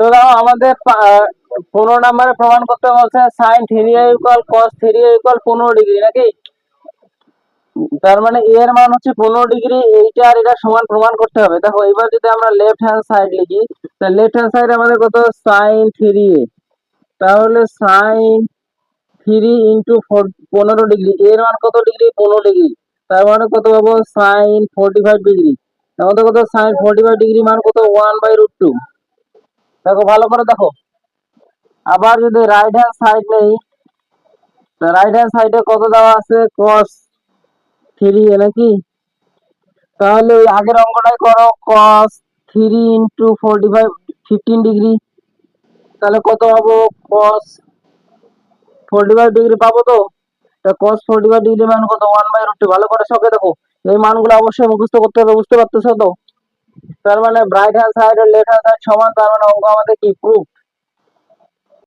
তো আমাদের পনেরো নম্বরে প্রমাণ করতে বলছে sine three equal cos three equal পনেরো ডিগ্রি নাকি? তার মানে এ এর মান হচ্ছে পনেরো ডিগ্রি এইটা আর এটা সমান প্রমাণ করতে হবে। দেখো, এবার যদি আমরা লেফট হ্যান্ড সাইড লিখি তাহলে লেফট হ্যান্ড সাইড আমাদের কত? সাইন থ্রি এ তাহলে সাইন থ্রি ইন্টু পনেরো ডিগ্রি এর মান কত ডিগ্রি পনেরো ডিগ্রি তার মানে কত পাবো? সাইন ফোর্টি ফাইভ ডিগ্রি আমাদের কত? সাইন ফোর্টি ফাইভ ডিগ্রি মান কত? ওয়ান বাই রুট টু দেখো, ভালো করে দেখো। আবার যদি রাইট হ্যান্ড সাইড নেই রাইট হ্যান্ড সাইডে কত দেওয়া আছে? কস থ্রি নাকি? তাহলে ওই আগের অঙ্কটাই করো cos three into forty five fifteen degree তাহলে কত পাবো? কস ফোর্টি ফাইভ ডিগ্রি পাবো তো? কস ফোর্টি ফাইভ ডিগ্রি মান কত? ওয়ান বাই রুট ভালো করে সকে দেখো। এই মানগুলো অবশ্যই মুখস্থ করতে হবে, বুঝতে পারতেছো তো? তার মানে ব্রাইট হ্যান্ড সাইড আর লেফট হ্যান্ড সাইড সমান, তার মানে অঙ্ক আমাদের কি প্রুফ